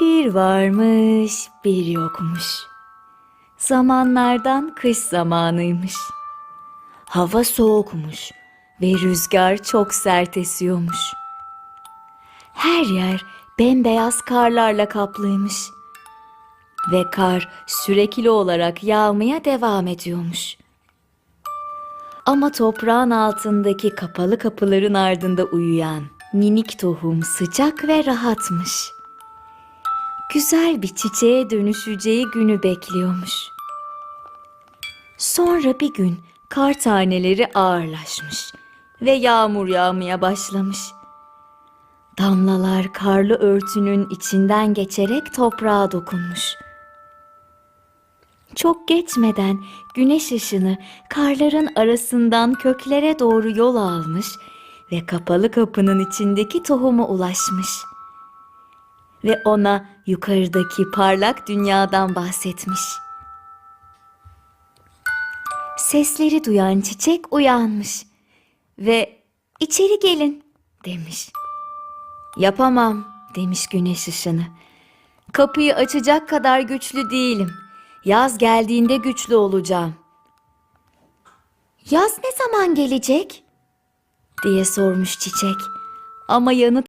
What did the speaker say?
Bir varmış, bir yokmuş. Zamanlardan kış zamanıymış. Hava soğukmuş ve rüzgar çok sert esiyormuş. Her yer bembeyaz karlarla kaplıymış. Ve kar sürekli olarak yağmaya devam ediyormuş. Ama toprağın altındaki kapalı kapıların ardında uyuyan minik tohum sıcak ve rahatmış. Güzel bir çiçeğe dönüşeceği günü bekliyormuş. Sonra bir gün kar taneleri ağırlaşmış ve yağmur yağmaya başlamış. Damlalar karlı örtünün içinden geçerek toprağa dokunmuş. Çok geçmeden güneş ışını karların arasından köklere doğru yol almış ve kapalı kapının içindeki tohuma ulaşmış. Ve ona yukarıdaki parlak dünyadan bahsetmiş. Sesleri duyan çiçek uyanmış ve içeri gelin demiş. Yapamam demiş güneş ışını. Kapıyı açacak kadar güçlü değilim. Yaz geldiğinde güçlü olacağım. Yaz ne zaman gelecek? diye sormuş çiçek. Ama yanıt